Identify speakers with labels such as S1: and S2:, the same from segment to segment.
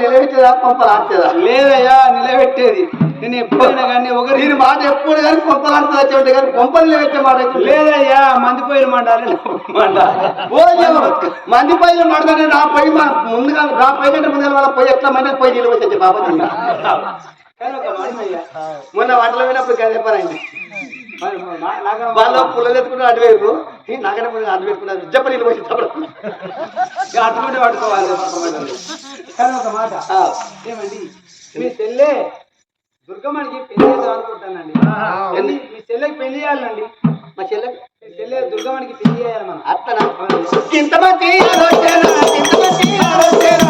S1: నిలబెట్టేదా కొంపలు ఆడుతుందా
S2: లేదయ్యా నిలబెట్టేది నేను ఎప్పుడైనా కానీ ఒకరి
S1: దీని మాట ఎప్పుడు కానీ కొంపలు ఆడుతుంది వచ్చే కానీ కొంపలు నిలబెట్టే మాట అయితే లేదు.
S2: లేదయ్యా మంది పోయిన మండాలి మండాలి
S1: ఓ ఏమో, మంది పైన మాడతానే నా పొయ్యి మా ముందుగా నా పొయ్యి కంటే ముందుగా వాళ్ళ పొయ్యి ఎట్లా మంది పొయ్యి నిలబెట్టే బాబా
S2: కానీ ఒక మాట అయ్యా
S1: మొన్న వంటలు పోయినప్పుడు గదే పని వాళ్ళు పుల్లలు ఎత్తుకుంటే అటు వేరు నాకంటే ముందు అటు జప్ప నిలబెట్టి
S2: ఇక అట్టుకుంటే పట్టుకోవాలి. కానీ ఒక మాట. ఏమండి? మీ చెల్లె దుర్గమ్మనికి పెళ్ళి చేద్దాం అనుకుంటానండి. పెళ్ళి మీ చెల్లెకి పెళ్ళి చేయాలండి.
S1: మా చెల్లె
S2: చెల్లె దుర్గమ్మనికి పెళ్ళి చేయాలి మనం.
S1: అట్లనా? ఇంతమంది ఆలోచన ఇంతమంది ఆలోచన.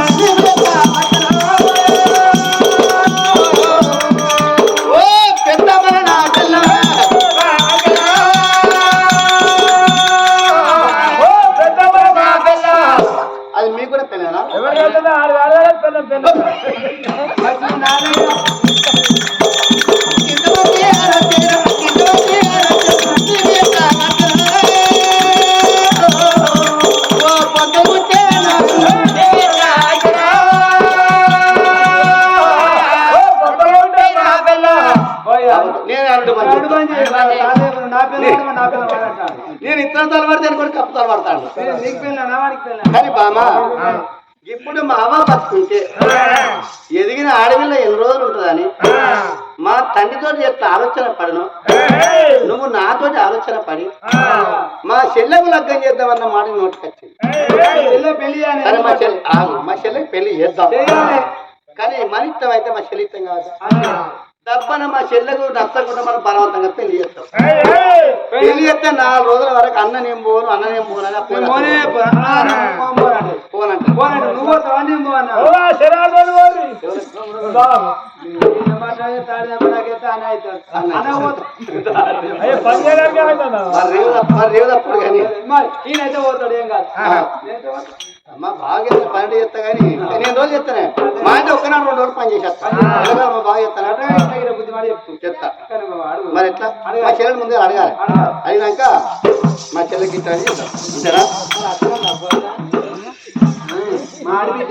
S1: నేను ఇతర తలబడితే అనుకోండి కప్పు తలబడతాడు
S2: నేను నీకు పెళ్ళా నా వాడికి పెళ్ళా
S1: కానీ బామా చెల్లెకు లగ్గం చేద్దామన్న మాట నోటికొచ్చింది మా చెల్లె మా చెల్లెకి పెళ్ళి చేద్దాం. కానీ మన ఇష్టం అయితే మా చెల్లి ఇష్టం కాదు. తప్పన మా చెల్లెకు నచ్చకుండా మనం బలవంతంగా పెళ్ళి చేస్తాం. పెళ్ళి చేస్తే నాలుగు రోజుల వరకు అన్న నేను పోను అన్న నేను పోను అని
S2: పోనంటే.
S1: పోనంట
S2: నువ్వు నేను పోనా?
S1: రేవు తప్పుడు కానీ.
S2: ఈయనైతే పోతాడు ఏం కాదు.
S1: అమ్మ బాగా పన్నెండు చేస్తా కానీ నేను రోజు చెప్తానే మా అంటే ఒక్కనాడు రెండు రోజులు పని చేసేస్తా. అమ్మ బాగా చెప్తాను
S2: అట్లా ఇట్లా ఈయన బుద్ధి మాట చెప్తూ.
S1: చెప్తా
S2: అడుగు.
S1: మరి ఎట్లా? మా చెల్లెని ముందే అడగాలి. అడిగినాక మా చెల్లెకి ఇట్లా అని చెప్తాం. అంతేనా?
S2: మా ఆడబిడ్డ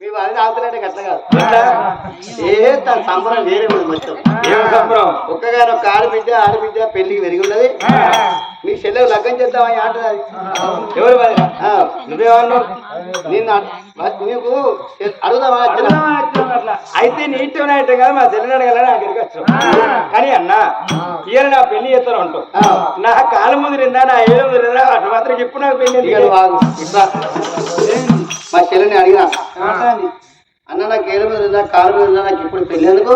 S2: మీ
S1: వాళ్ళని ఆగుతారంటే అట్లా కాదు. ఏ తన సంబరం వేరే ఉంది మొత్తం. ఒక్కగాని ఒక ఆడబిడ్డ ఆడబిడ్డ పెళ్ళికి పెరిగి ఉన్నది. మీ చెల్లెకు లగ్గం చేద్దామని అంటది.
S3: ఎవరు
S1: నువ్వేమన్నావు నిన్ను నీకు అడుగుదామా
S3: అయితే నీట్ అయితే కదా మా చెల్లెని అడగాలని అక్కడికి వచ్చాం కానీ అన్న ఇవాళ నా పెళ్ళి చేస్తాను అంటావు. నా కాలు ముదిరిందా నా ఏడు ముదిరిందా? అటు మాత్రం ఇప్పుడు నాకు
S1: పెళ్ళి మా చెల్లెని అడిగినా అన్న నాకు ఏడు మీద ఉందా కాలు మీద ఉందా నాకు ఇప్పుడు పెళ్ళి ఎందుకు?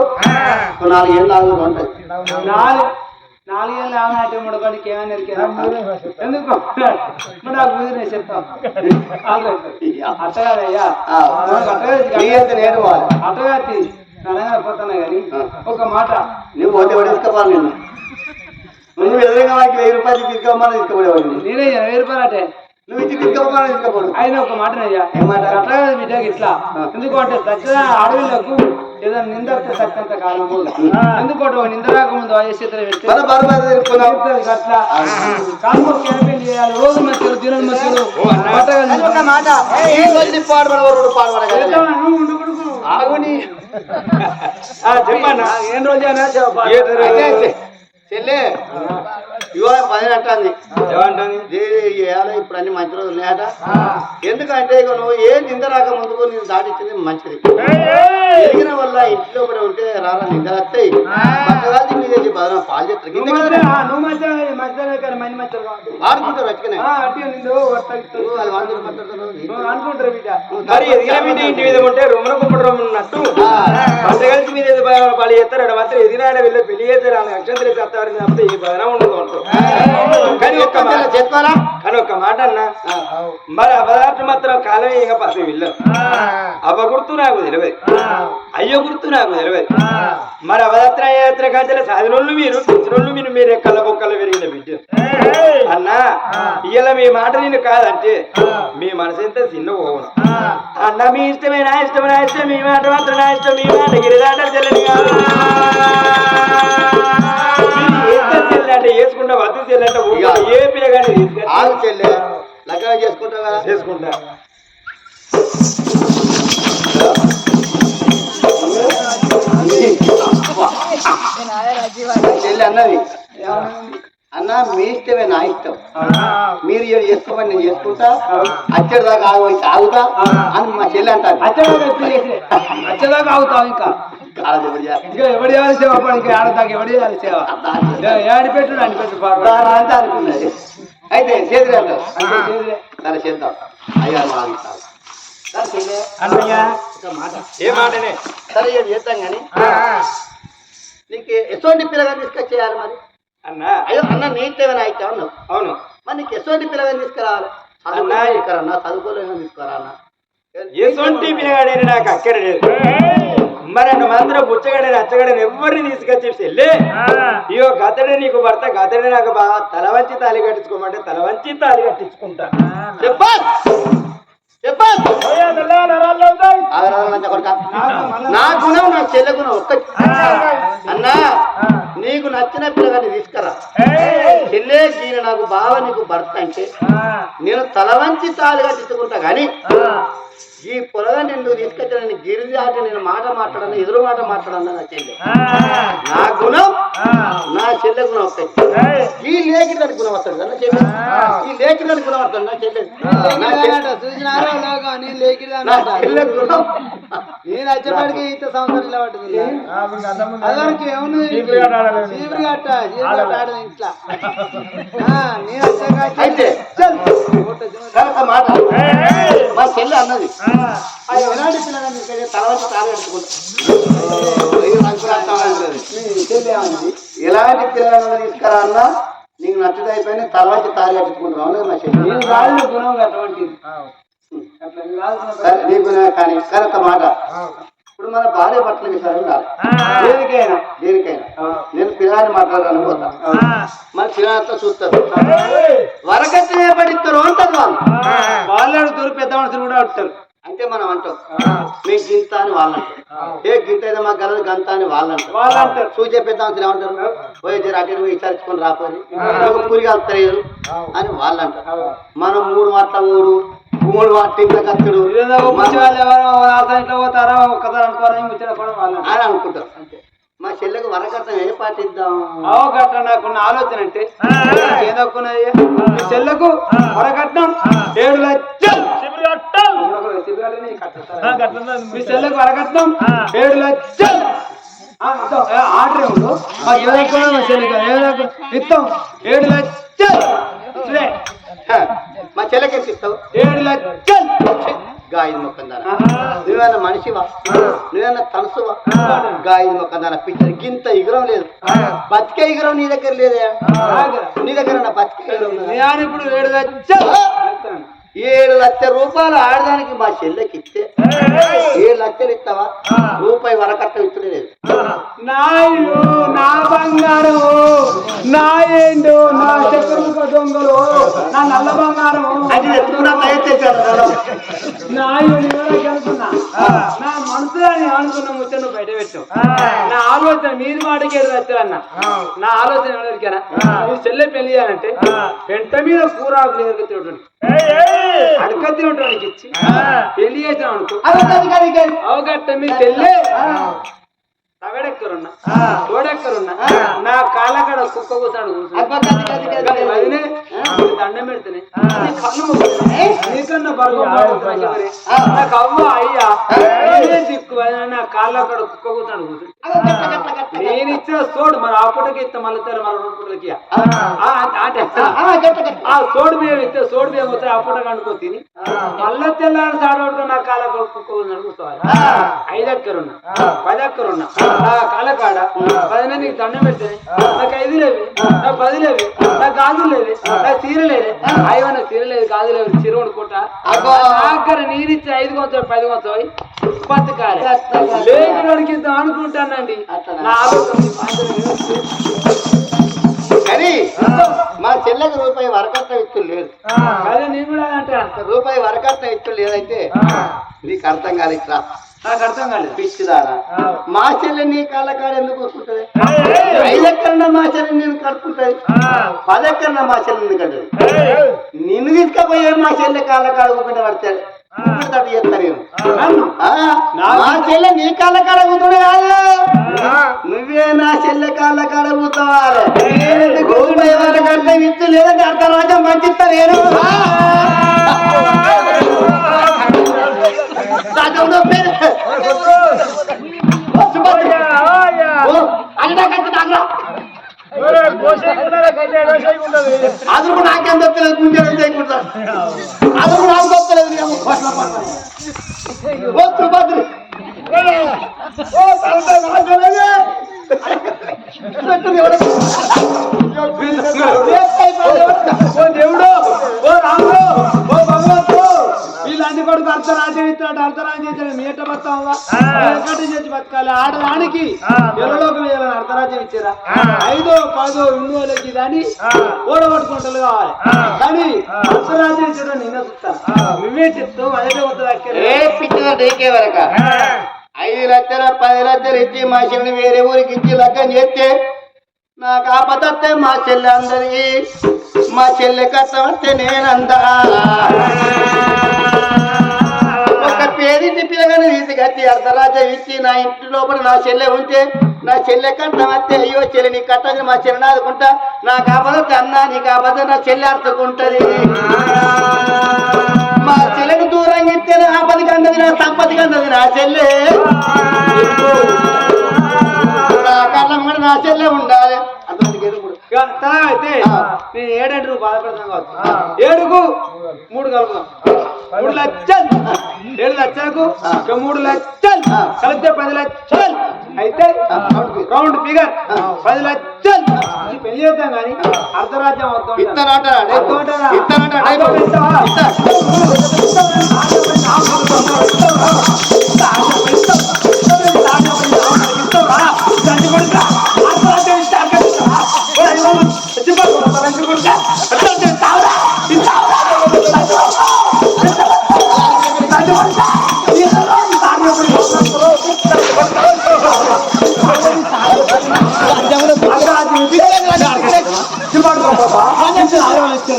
S1: ఒక నాలుగు ఏళ్ళు ఆగు ఉంటుంది
S2: నాలుగు నాలుగేళ్ళు ఆమె అంటే ముడబడికి ఏమైనా? ఎందుకు? మరి నాకు ముందు నేను చెప్తాను అట్టగాదయ్యా
S1: నేను.
S2: అట్టగాతి కానీ ఒక మాట.
S1: నువ్వు పోతే నువ్వు ఎదురుగా వాడికి వెయ్యి రూపాయలు తీసుకోమని తీసుకోబడేవాడిని
S2: నేనే వెయ్యి రూపాయలు అంటే ఆయన ఒక మాట అయ్యా? అట్టగాది బిడ్డకి ఇట్లా. ఎందుకంటే సత్య అడవులకు ఏదైనా నింద సత్యంత కాలం ఎందుకంటే నింద రాకముందు చెప్తారు అట్లా. కాలు క్యాంపెయిన్ చేయాలి? రోజు మధ్యలో దినం
S1: మాట.
S3: చెప్పన్నా.
S2: ఏం రోజైనా
S1: చెల్లె. ఇవాళ పని అంటుంది. చేయాలి ఇప్పుడు అన్ని మంచి రోజులు ఉన్నాయట. ఎందుకంటే ఇక నువ్వు ఏ నింద రాక ముందుకు నేను దాటిచ్చింది మంచిది. ఎదిగిన వల్ల ఇంట్లో కూడా ఉంటే రారా నిందలు వస్తాయి పక్కగాలి మీద బదన పాలు చెప్తారు కింద
S2: నువ్వు మధ్య మధ్యలో కానీ మంది మధ్యలో కాదు
S1: వాడుకుంటారు వచ్చుకునే
S2: అట్టి నిండు వర్తగిస్తారు
S1: వాళ్ళు వాడుకుంటూ మాట్లాడతారు
S2: అనుకుంటారు బిడ్డ.
S3: మరి ఎదిగిన మీద ఇంటి మీద ఉంటే రొమ్మన కుప్పటి మీద బా- వాళ్ళు చేస్తారు. మాత్రం పెళ్ళి చేస్తారు. వాళ్ళకి అక్షంతలు చేస్తారు తప్పితే ఈ బదనం ఉండదు అంటారు కానీ ఒక్క మాట.
S1: చెప్పారా
S3: కానీ ఒక్క మాట అన్నా. మరి అపదార్థం మాత్రం కాలం ఇక పసి విల్ల. అవ్వ గుర్తు నాకు తెలియదు అయ్యో గుర్తు నాకు తెలియదు మరి అవదాత్ర యాత్ర కాంచెల సాధినోళ్ళు మీరు తెచ్చినోళ్ళు మీరు మీరే కళ్ళ బొక్కలు పెరిగిన బిడ్డ. అన్నా ఇవాళ మీ మాట నేను కాదంటే మీ మనసు ఎంత చిన్న పోవును. అన్న మీ ఇష్టమే నా ఇష్టమే నా ఇష్టం మీ మాట మాత్రం నా ఇష్టం మీ మాట గిరిదాట చెల్లని కాదు అంటే వేసుకుంటా వద్దు చెల్లి అంటే ఊరికే ఏ పిల్లగాని
S1: ఆగు చెల్లె లగ్గం చేసుకుంటావు?
S3: చేసుకుంటా.
S1: చెల్లి అన్నది. అన్న మీ ఇష్టమే నా ఇష్టం మీరు ఏడు చేసుకోమని నేను చేసుకుంటా అచ్చడి దాకా ఆగు అయితే ఆగుతా అని మా చెల్లి అంటారు
S2: అచ్చదాకా అవుతావు ఇంకా? ఎవడు చేయాలి? సేవ? ఇంకా ఆడదాకా ఎవడు చేయాలి సేవ? ఏడి పెట్టు అని పెట్టు పాపం.
S1: దాని అంతా అనుకున్నది అయితే చేతులు అంటారు. సరే చేద్దాం. అయ్యా ఆగిస్తాను సరే
S3: ఏ మాటనే?
S1: చేద్దాం కానీ నీకు ఎటువంటి పిల్లగా తీసుకొచ్చేయాలి మరి?
S3: అన్నా.
S1: అయ్యో అన్న నీకేమైనా అయితే అన్నావు?
S3: అవును.
S1: మరి నీకు ఎటువంటి పిల్లగా తీసుకురావాలి?
S3: అన్నా.
S1: తీసుకురన్నా చదువుకోలేని తీసుకురా అన్న
S3: ఎసొంటి పిల్లగాడని నాకు అక్కడ లేదు. మరి మాత్రం బుచ్చగాడని అచ్చగాడని ఎవరిని తీసుకొచ్చి చెల్లి ఇయో గతడే నీకు భర్త గతడే నాకు బాగా తల వంచి తాలి కట్టించుకోమంటే తల వంచి తాలి కట్టించుకుంటా.
S1: నా గుణం నా చెల్లె గుణం ఒక్కటి. అన్నా. నీకు నచ్చిన పిల్లగాన్ని తీసుకురా. చెల్లె ఈయన నాకు బావ నీకు భర్త అంటే నేను తల వంచి తాళి కట్టించుకుంటా కానీ ఈ పొలగా నిన్ను తీసుకొచ్చిన నేను గిరి దాటి నేను మాట మాట్లాడను ఎదురు మాట మాట్లాడను నా చెల్లె నా గుణం నా చెల్లె గుణం వస్తాయి ఈ లేఖిదానికి గుణం వస్తాడు కదా నా చెల్లె ఈ లేఖిదానికి గుణం వస్తాడు నా చెల్లె నా
S2: నేను
S1: గుణం.
S2: నేను వచ్చేపాటికి ఇంత సంవత్సరం ఇలా పట్టుకుంది అదివరకు ఏమున్నది చీపురు కట్ట చీపురు కట్ట ఆడదు ఇంట్లో. ఆ, నేను వచ్చాక
S1: అయితే మాట చెల్లె అన్నది. అది ఎలాంటి
S2: ఏమన్నది?
S1: ఎలాంటి పిల్లలను తీసుకురా అన్నా నీకు నచ్చదు అయిపోయినా తర్వాత తాళి కట్టుకుంటున్నావు మా చెల్లి. నీకు నా- కానీ ఒక మాట. ఇప్పుడు మన భార్య భర్తల విషయాలు ఉండాలి.
S2: దేనికైనా
S1: దేనికైనా. నేను పిల్లాన్ని మాట్లాడాలని పోతా. మన పిల్లలతో చూస్తారు. వరకట్నే పడిస్తారు అంటారు వాళ్ళు.
S2: వాళ్ళు అడుగుతారు పెద్ద మనుషులు కూడా అడుగుతారు
S1: అంటే మనం అంటాం. మేము గింత అని వాళ్ళు ఏ గింత అయితే మాకు గలదు గంత అని వాళ్ళు అంటారు
S2: వాళ్ళు అంటారు
S1: చూసే పెద్ద ఏమంటారు? పోయి అటు విచారించుకొని రాపోయి పురిగి వెళ్తారు అని వాళ్ళు అంటారు మనం మూడు మాటల మూడు. భూములు వాటి కత్తుడు
S2: ఇదేదో మంచి వాళ్ళు ఎవరో వాళ్ళ ఇంట్లో పోతారా ఒక్కసారి ముచ్చట
S1: అని అనుకుంటాం మా చెల్లెకు వరకట్నం ఏ పాటిద్దాం
S2: అవు గట్ట నాకున్న ఆలోచన అంటే ఏదొక్కున్నది మీ చెల్లకు వరకట్నం ఏడు లక్షలు? మీ చెల్లకు వరకట్నం ఏడు లక్షలు. ఆర్డర్ ఏముందో? మాకు ఏదొక్కున్నా మా చెల్లికి ఏదొక్కు ఇస్తాం ఏడు లక్షలు.
S1: మా చెల్లెకి ఎంత ఇస్తావు?
S2: ఏడు లక్షలు.
S1: గాయలు మొక్కందాన నువ్వేమన్నా మనిషివా? నువ్వేమన్నా తలసువా? గాయలు మొక్కందాన పిచ్చర్ గింత ఇగురం లేదు. బతికే ఇగురం నీ దగ్గర లేదే. నీ దగ్గర నా బతికే ఇగురం
S2: ఇప్పుడు ఏడు లక్షలు.
S1: ఏడు లక్షల రూపాయలు ఆడడానికి మా చెల్లెకి ఇస్తే. ఏడు లక్షలు ఇస్తావా? రూపాయి వరకట్నం ఇచ్చడే లేదు.
S2: నా బంగారం నా ఏండు నా చక్రముఖ దొంగలు. నా నల్ల బంగారం.
S1: అది ఎత్తుకున్నా ప్రయత్నించాను
S2: నా ఇల్లు నేను అనుకున్నా నా మనసులో నేను అనుకున్న ముచ్చట నువ్వు బయట పెట్టావు. నా ఆలోచన మీరు మాటకి ఏదో వచ్చారన్న నా ఆలోచన ఎవరికైనా నువ్వు చెల్లె పెళ్ళి చేయాలంటే పెంట మీద కూర తినటువంటి అడక తినటానికి ఇచ్చి పెళ్ళి చేసాం అనుకో. అవగట్ట మీ చెల్లె. తగడెక్కరున్నా? తోడెక్కరున్నా? నా కాళ్ళకడ కుక్క కూతాడు వదినే. దండం పెడితేనే. నీ కళ్ళు మూసుకునే. నీకన్నా బరువు? నాకు అవ్వ అయ్యా. దిక్కు నా కాళ్ళకడ కుక్క కూతాడు నేను ఇచ్చిన సోడు మరి ఆ పూటకి ఇస్తే మళ్ళీ మరి రెండు పూటలకి. ఆ, సోడు బియ్యం ఇస్తే సోడు బియ్యం వస్తే ఆ పూట కండుకో తిని. మళ్ళీ తెల్లారి సాడవడుకో నా కాళ్ళ కుక్క కూతాడు కూర్చోవాలి. ఐదు పది ఎక్కరున్నా నా కాళ్ళ కాడ పదిన నీకు దండం పెడితే నాకు ఐదు లేవి. నాకు పది లేవి. నాకు గాజులు లేవి. నాకు చీర లేదు అయ్యో నాకు చీర లేదు గాజులు లేవు చీర కొనుక్కుంటా. నీరిచ్చి ఐదు కొంచెం పది కొంచెం బతకాలి. లేకుడికి ఇద్దాం అనుకుంటానండి. నా
S1: కానీ మా చెల్లెకి రూపాయి వరకట్నం ఇచ్చు లేదు.
S2: అదే నేను కూడా అంటాను
S1: రూపాయి వరకట్నం ఇచ్చు లేదైతే నీకు అర్థం కాలేదురా
S2: నాకు అర్థం కాలేదు.
S1: పిచ్చిదానా. మా చెల్లె నీ కాళ్ళ కాడ ఎందుకు వస్తుంటది? ఐదెక్కరన్నా మా చెల్లె నేను కడుపుకుంటది పదెక్కరన్నా మా చెల్లె ఎందుకు కట్టదు నిన్ను తీసుకపోయే మా చెల్లె కాళ్ళ కాడ ఒకటి పడతాడు మా చెల్లె నీ కాళ్ళ కాడ కూతుడు కాదు. నువ్వే నా చెల్లె కాళ్ళ కాడ కూతావాలి లేదంటే అర్ధరాజ్యం పంచిస్తా నేను. రాజంలో పేరు ఓ, అగడా కట్టు నాగరా. అదుపు నాకేం తప్పలేదు గుండెలు చేయకుండా అదుపు నాకు తప్పలేదు మేము పట్ల పట్ల. ఓ త్రిభద్రి.
S2: అర్ధరాజ్యం ఇస్తాడు మీ ఎట్ట బతావా ఎక్కడి చేసి బతకాలి? ఆడదానికి వేయాలని అర్ధరాజ్యం ఇచ్చారా? ఐదో పదో రెండు వాళ్ళకి దాన్ని ఓడగొట్టుకుంటలు కావాలి. కానీ అర్ధరాజ్యం ఇచ్చడం నిన్న చూస్తాను. నువ్వే చెప్తావు అదే వద్ద
S1: ఏ పిచ్చిన డేకే వరక? ఐదు లక్షల పది లక్షలు ఇచ్చి మా చెల్లిని వేరే ఊరికి ఇచ్చి లగ్గం చేస్తే నాకు ఆపదత్తే మా చెల్లె అందరి మా చెల్లె కట్టమంటే నేనందా? ఒక పేదింటి తీసి కట్టి అర్ధరాజ్యం ఇచ్చి నా ఇంటి లోపల నా చెల్లె ఉంటే నా చెల్లె కట్టమత్తే అయ్యో చెల్లి నీ కట్టని మా చెల్లె ఆదుకుంటా. నాకు ఆపదత్తే అన్నా నీకు కాబట్టి నా చెల్లె అర్థకుంటది మా చెల్లెకు దూరంగా ఇస్తే నా ఆపది అందది నా సంపతి అందది నా చెల్లె. నా కళ్ళం కూడా నా చెల్లె ఉండాలి. అంతమందికి కూడా.
S2: అయితే నేను ఏడంటే నువ్వు బాధపడతాను కావచ్చు ఏడుకు మూడు కలుపుదాం మూడు లక్షలు ఏడు లక్షలకు ఇక మూడు లక్షలు కలిపితే పది లక్షలు అయితే రౌండ్ ఫిగర్ పది లక్షలు పెళ్ళి చేద్దాం కానీ అర్ధరాజ్యం అవుతాం
S1: ఇస్తానంట రేపు.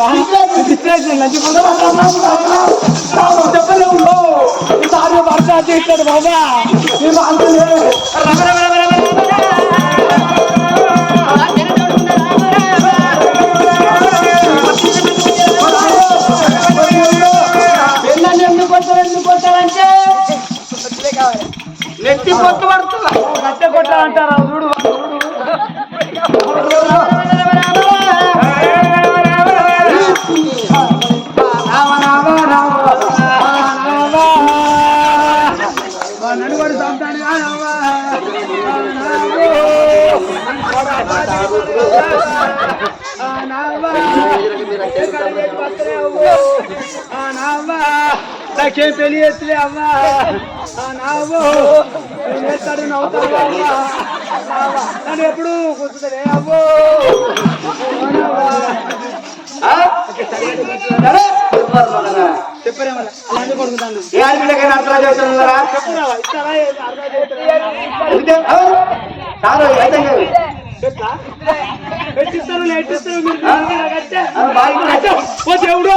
S1: ఇస్తానంట రేపు. ఇస్తా.
S2: ఇస్తే చేసి లంచుకుంటా చెప్పలేవు ఈసారి భర్త చేస్తాడు బాబా అమ్మా నావు చేస్తాడు నవ్వుతాడు అమ్మా నన్ను ఎప్పుడు కూర్చుంటే అవ్వో. పెట్టిస్తారు మీరు ఓ దేవుడు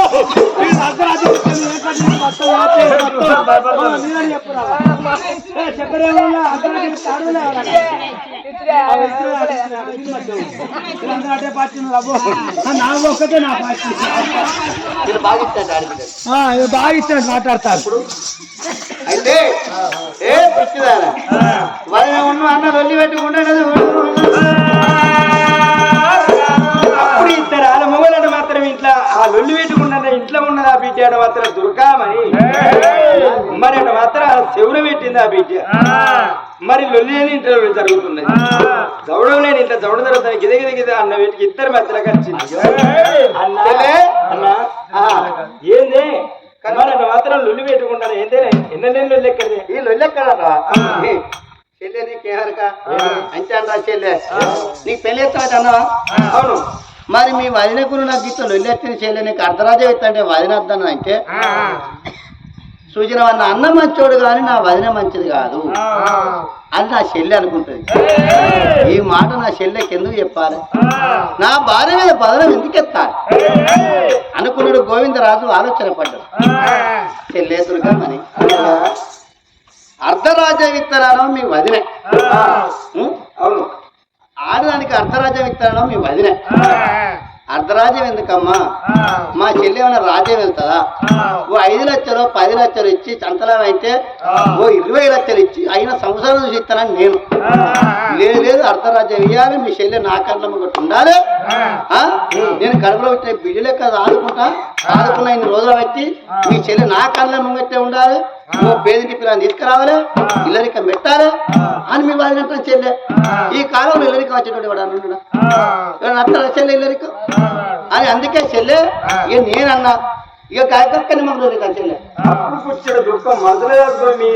S2: ఒక్కటే నా పార్టీ
S1: బాగా
S2: ఇచ్చినట్టు మాట్లాడతారు
S1: అయితే ఏ పిచ్చిదారా వాళ్ళని ఉన్న అన్న వెళ్ళి పెట్టుకుంటాడు
S3: అప్పుడు ఇద్దరు లొల్లి పెట్టుకున్న ఇంట్లో ఉన్నది ఆ బిడ్డ మాత్రం దుర్గామని మరి. అక్కడ మాత్రం చెవులు పెట్టింది ఆ! బిడ్డ మరి లొల్లి లేని ఇంట్లో లొల్లి జరుగుతుంది. జవడం లేని ఇంట్లో జవడం జరుగుతుంది. గిద గిద గిద అన్న వీటికి ఇద్దరు మధ్యలో కలిసింది అన్న అన్న! ఏంది? మరి అన్న మాత్రం లొల్లి పెట్టుకుంటాను ఏందే? ఎన్న లొల్లి ఎక్కడిది?
S1: ఈ లొల్లెక్కడరా చెల్లె నీకేమరక అంతే అనరా చెల్లె. నీకు ఎత్తాడు అన్నవా
S3: అవును.
S1: మరి మీ వదినకు నాకు గీత లొల్లెత్తిన చెల్లె నీకు అర్ధరాజా ఎత్తంటే వదిన వద్దన్న అంటే? సూచన అన్న అన్న మంచోడు కానీ నా వదిన మంచిది కాదు. అని నా చెల్లె అనుకుంటుంది. ఈ మాట నా చెల్లెకి ఎందుకు చెప్పాలి? నా భార్య మీద బదనం ఎందుకు ఎత్తాలి? అనుకున్నాడు గోవిందరాజు ఆలోచన పడ్డాడు. చెల్లె దుర్గమ్మని అర్ధరాజ విత్తనాలు మీ వదిన?
S3: అవును.
S1: ఆడదానికి అర్ధరాజ్యం ఇస్తాను మీ వదిన. అర్ధరాజ్యం ఎందుకమ్మా? మా చెల్లి ఏమైనా రాజ్యం వెళ్తుందా? ఓ ఐదు లక్షలు పది లక్షలు ఇచ్చి చంతలం అయితే ఓ ఇరవై లక్షలు ఇచ్చి అయిన సంవత్సరం చూసి ఇస్తానని నేను లేదు లేదు అర్ధరాజ్యం ఇవ్వాలి మీ చెల్లి నా కళ్ళ ఒకటి ఉండాలి? నేను కడుపులో వచ్చే బిడ్డ లెక్క ఆదుకుంటా? ఆదుకున్న ఇన్ని రోజులు పెట్టి మీ చెల్లి నా కళ్ళ ముంగట్టే ఉండాలి. ఓ పేదింటి పిల్లని తీసుకురావాలి? ఇల్లరిక పెట్టాలి? అని మీ వాళ్ళంటే చెల్లె. ఈ కాలంలో ఇల్లరిక వచ్చేటోడు వాడు అన్నాడు? అత్తరా చెల్లె ఇల్లరిక? అని అందుకే చెల్లె నేనన్నా ఇక కాకక్కని మమ్మల్ని ఇల్లరిక చెల్లె
S3: అప్పుడు పుట్టాడు దుఃఖం మనసులో మీ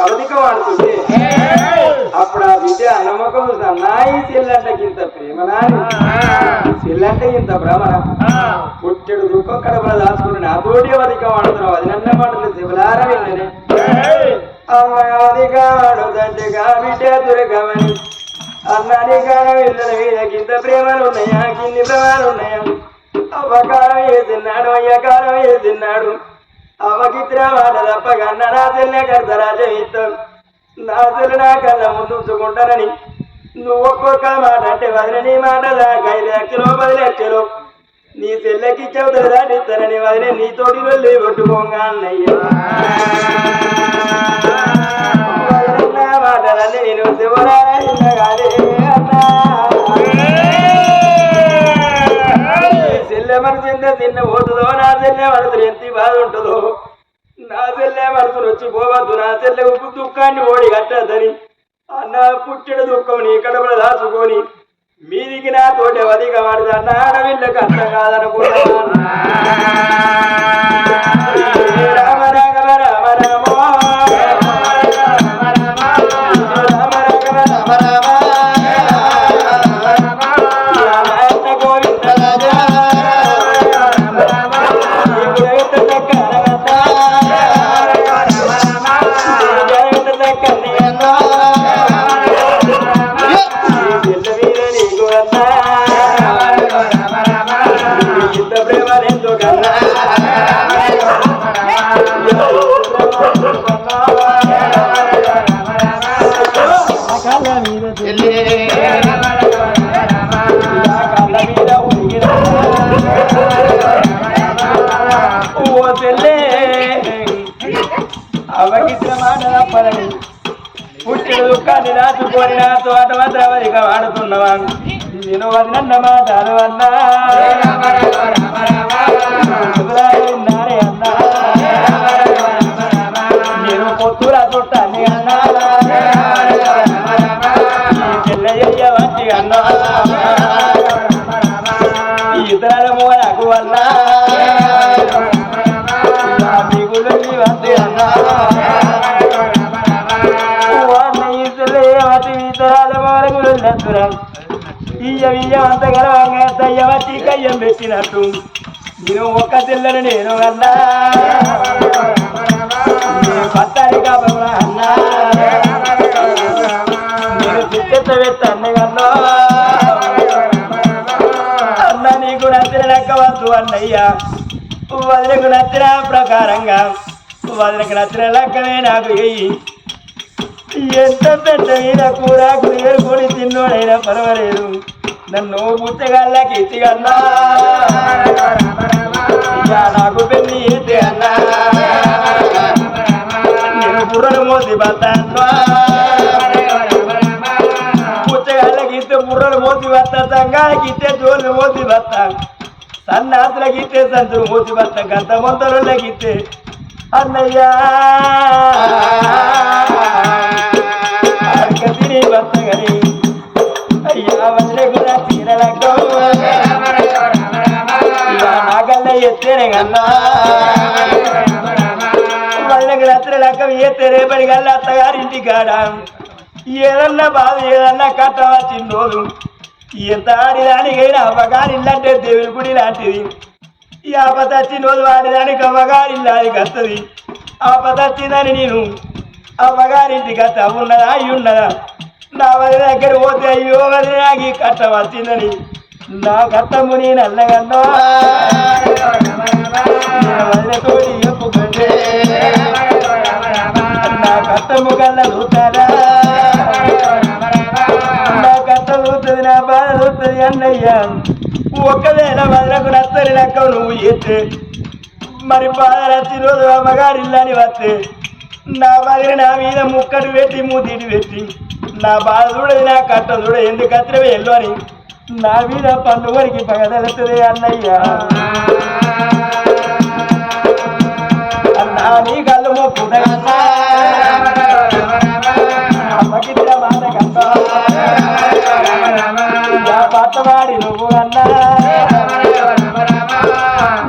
S3: అవధికం ఆడుతుంది అప్పుడు ఆ విద్య నమ్మకం నా ఈ చెల్లంటకి ఇంత ప్రేమనా చెల్లంటే ఇంత భ్రమణ పుట్టాడు దుఃఖం కడపల దాచుకుని అదోటి అధిక వాడుతున్నావు అది నన్న మాటలు శివలారా వెళ్ళని అమ్మదిగా ఆడుదంటగా బిడ్డ దుర్గమని అన్నదిగా వెళ్ళిన వీళ్ళకి ఇంత ప్రేమలు ఉన్నాయా? కింది ప్రేమలు ఉన్నాయా? అవ్వకారం వేసినాడు అయ్యకారం వేసినాడు అవ్వకిత్ర మాట తప్పగా అన్న నా చెల్లె కడతరాజ ఇస్తాం నా చెల్లి నా కళ్ళ ముందు ఉంచుకుంటానని నువ్వు ఒక్కొక్క మాట అంటే వదిన నీ మాట దాకా ఐదు లక్షలు పది లక్షలు నీ చెల్లెకి చెబుతారు దాటిస్తానని వదిన నీ తోటి వెళ్ళి కొట్టుకోగా అన్నయ్య. మాట నా మాటలన్నీ నేను శివరాయనగానే చెల్లె తిన్న పోతుందో నా చెల్లె మనసులు ఎంత బాధ ఉంటుందో. నా చెల్లె మనసులు వచ్చి పోవద్దు నా చెల్లె ఉప్పు దుఃఖాన్ని ఓడి కట్టద్దని. అన్న పుట్టిన దుఃఖం నీ కడపల దాచుకొని మీదికి నా తోట వదిగా వాడితే అన్న ఆడవిళ్ళకి అర్థం కాదనుకున్నాను ఓ చెల్లే అవగిసిన మాట తప్పదని పుట్టిన దుఃఖాన్ని రాసుకొని నాతో అటవద్రవరిగా వాడుతున్నవా నేను వదినన్న మాట అనువన్నా ఉన్నారే అన్నా. వంటి అన్నా అంత గర్వంగా కయ్యం పెట్టినట్టు నేను ఒక్క తెల్లని నేను అన్నా నేను పత్తారి కాబరా అన్నా నేను చిత్తెత్త అన్నా అన్న నీకు నచ్చిన లెక్క వద్దు అన్నయ్యా. వదిలకు నచ్చిన ప్రకారంగా. వాళ్ళకి నచ్చిన లెక్కనే నాకు వెయ్యి ఎంత పెద్దయిన కూర కూరుకొని తిన్నోడైనా పర్వాలేదు. నన్ను పుచ్చగల్లకి ఇచ్చిగన్నా అన్నా. నాకు పెళ్ళి ఇచ్చి అన్నా. నేను బుర్రలు మోసి బతాను పుచ్చగాళ్ళకి ఇస్తే బుర్రలు మోసి బత్తా సంఘాలకి ఇస్తే జోళ్ళు మోసి బత్తా సన్నాసులకి ఇస్తే సంతులు మోసి బత్తా గంత మొంతలకి ఇస్తే అన్నయ్యా. అక్క తిని అయ్యా వదిలే కూడా తీరలగ్గం నాగల్ల ఎత్తేనే కన్నా. వాళ్ళకి రాత్రి లెక్క ఏతే రేపటి కల్లా అత్తగారింటి కాడ. ఏదన్నా బాధ ఏదన్నా కట్ట వచ్చిన రోజు ఎంత ఆడిదానికైనా అవ్వగారి ఇల్లంటే దేవుడి గుడి లాంటిది. ఈ ఆపద వచ్చిన రోజు ఆడిదానికి అవ్వగారి ఇల్లాది ఆపద వచ్చిందని నేను అవ్వగారింటికి కట్ట ఉన్నదా అయి ఉన్నదా? నా వదిన దగ్గర పోతే అయ్యో వదిన నాకు ఈ కట్ట వచ్చిందని. నా కట్టము నేను అల్లగన్నా. వదినతోటి చెప్పుకుంటే నా కట్టము కల్లా చూస్తారా నా కట్ట చూస్తుంది నా బాధ చూస్తుంది అన్నయ్య. ఒకవేళ వదలకు నచ్చని నువ్వు చేస్తే మరి బాధ రోజు అమ్మగారిల్లని వస్తే నా వదిన నా మీద ముక్కడు పెట్టి మూతిటి పెట్టి నా బాధ చూడదు నా కట్ట చూడ ఎందుకు కత్తిరవే ఎల్లు అని నా మీద పన్ను వరకు పగదలుతుంది అన్నయ్య. అన్నా నీ కళ్ళు మొక్కుదన్నా అమ్మకిద్ద మాట కట్ట. పాటవాడి నువ్వు అన్నా.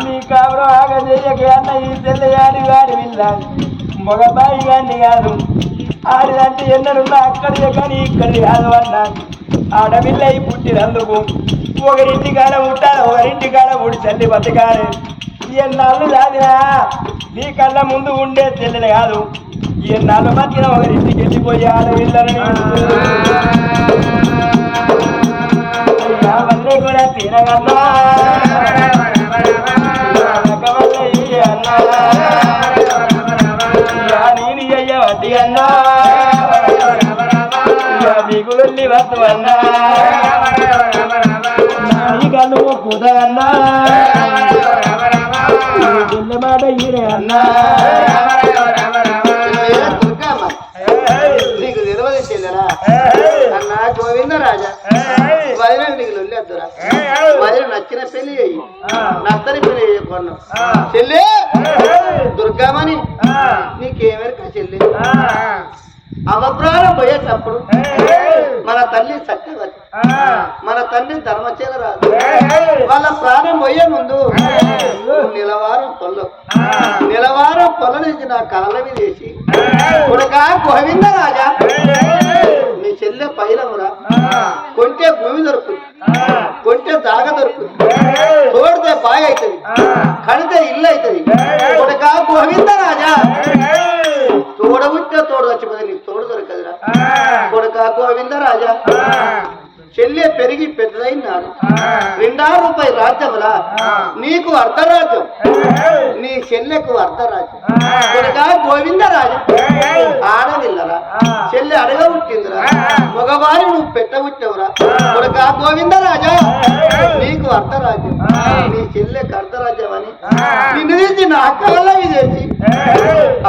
S3: నీ కాపురం ఆగ చెయ్యకే అన్న ఈ తెల్లయాడి వాడి విల్ల. మగబాయి గాని కాదు. ఆడిదంటే ఎన్నడున్నా అక్కడిదే కానీ ఇక్కడి కాదు అన్నా. ఆడపిల్ల పుట్టినందుకు ఒకరింటి కాడ ఉంటాను ఒకరింటి కాడ ఉడి చల్లి బతకాలి. ఎన్నాళ్ళు దాదినా నీ కళ్ళ ముందు ఉండే చెల్లెలు కాదు. ఎన్నాళ్ళు బతికిన ఒకరింటికి వెళ్ళిపోయి ఆడపిల్లని మిగులుల్లి వద్దు కళ్ళు కుద మాట ఈరే అన్నా.
S1: గోవిందరాజా వదిన నీకు లొల్లేద్దురా వదిన నచ్చిన పెళ్ళి చెయ్యి. నచ్చని పెళ్ళి చెల్లి! దుర్గమ్మని నీకేమెరక చెల్లి? అవప్రాణం పోయేటప్పుడు మన తల్లి సత్యవతి మన తండ్రి ధర్మచేల రాదు. వాళ్ళ ప్రాణం పోయే ముందు నిలవారం పొల్లం నిలవారం పొల్ల నుంచి నా కాళ్ళ మీద వేసి కొడుక గోవింద కొంటే భూమి దొరుకుతుంది. కొంటే దాగ దొరుకుతుంది. తోడితే బాయ్ అవుతుంది. కడితే ఇల్లు అవుతుంది. కొడుక గోవింద రాజా. తోడ ఉంటే తోడు చచ్చిపోతే నీకు తోడు దొరకదురా. కొడక గోవింద రాజా. చెల్లె పెరిగి పెద్దదైనాడు. రెండా రూపాయి రాజ్యములా? నీకు అర్ధరాజ్యం. నీ చెల్లెకు అర్ధరాజ్యం. కొడుకా గోవిందరాజు. ఆడవిల్లరా చెల్లె అడగ పుట్టిందిరా మగవారి నువ్వు పెట్టబుట్టావురా కొడుకా గోవిందరాజా? నీకు అర్ధరాజ్యం. నీ చెల్లెకు అర్ధరాజ్యం అని నిన్ను తీసి నా కాళ్ళ విదేసి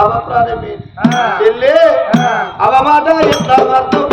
S1: అవప్రాణమే చెల్లె అవమాట ఎట్లా మర్తున్నా